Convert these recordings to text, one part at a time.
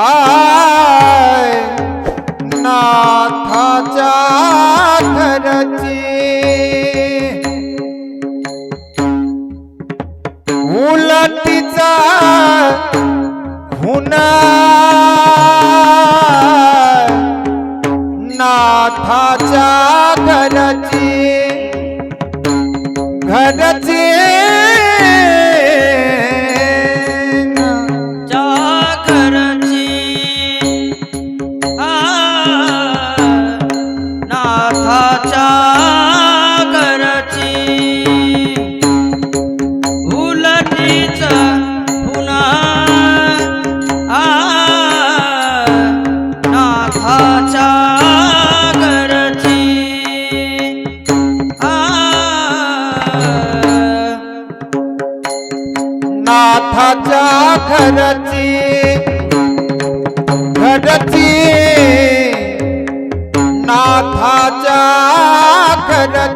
I नाथाच्या घरची. उलटीचा हुना. नाथाच्या घडची घडची नाथाच्या घड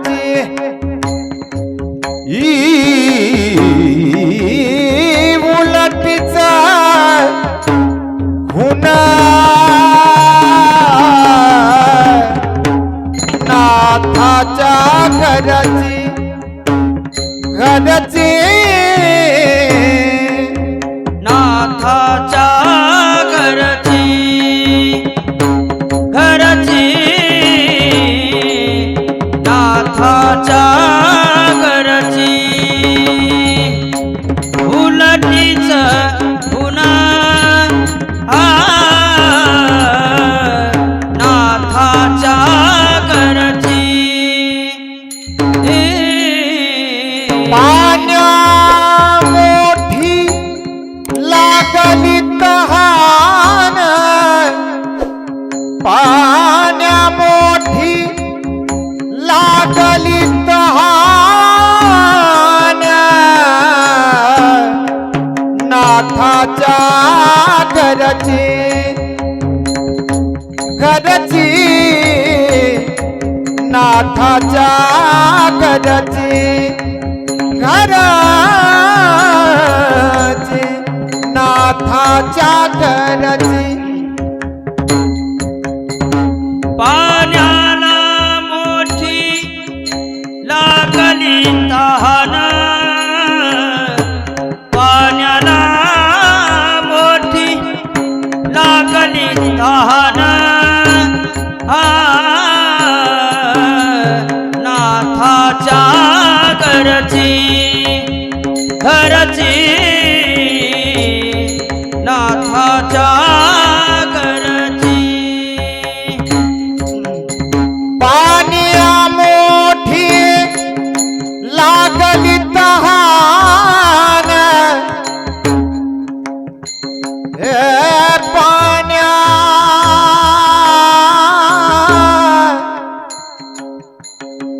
खरची नाथाच्या खरची घराची नाथाच्या घरची.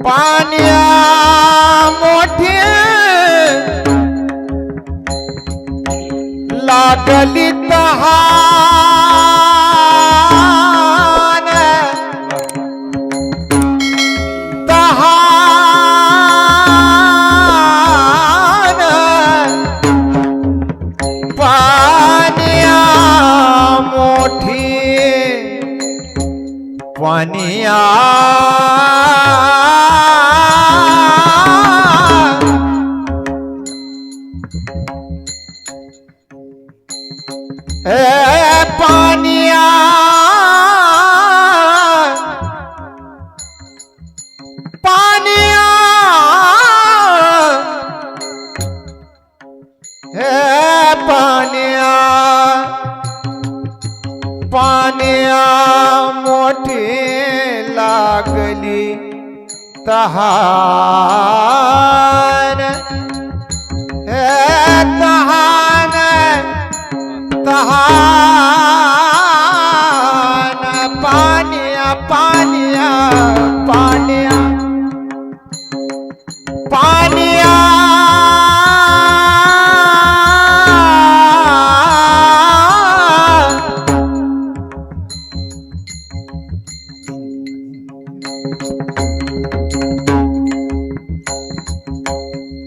পানিয়া মোঠে लागली तहान तहान पानिया मोठी पानिया तहान तहान तहान पानिया पानिया पानिया पानिया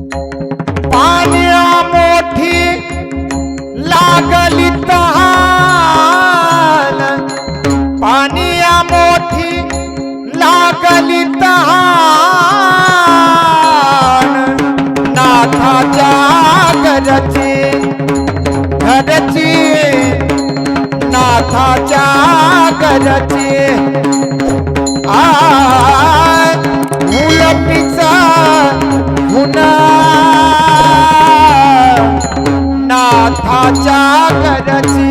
पानिया मोठी लागली तहान. पानिया मोठी लागली तहान. नाथाच्या घरची घरची नाथाच्या घरची आय मुलटीचा गुन्हा नाथाच्या घरची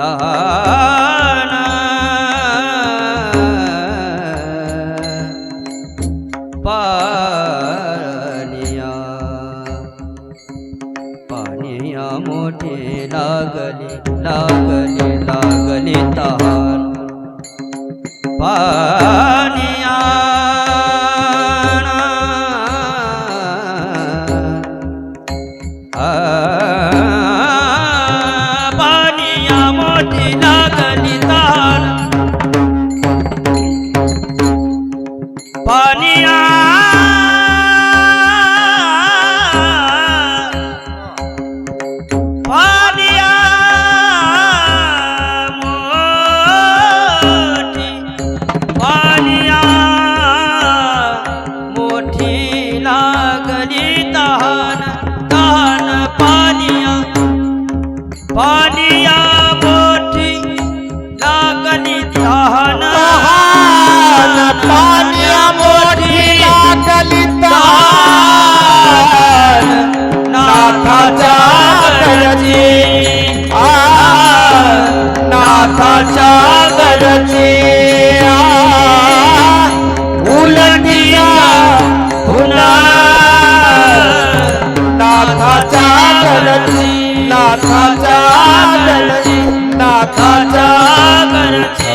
तहान पानिया पानिया मोठी लागली लागली लागली तहान. पानिया तहान पाण्या मोठी लागली तहान. नाथाच्या गरजी नाथाच्या गरजी उलटिया हुना नाथाच्या गरजी नाथाच्या गरजी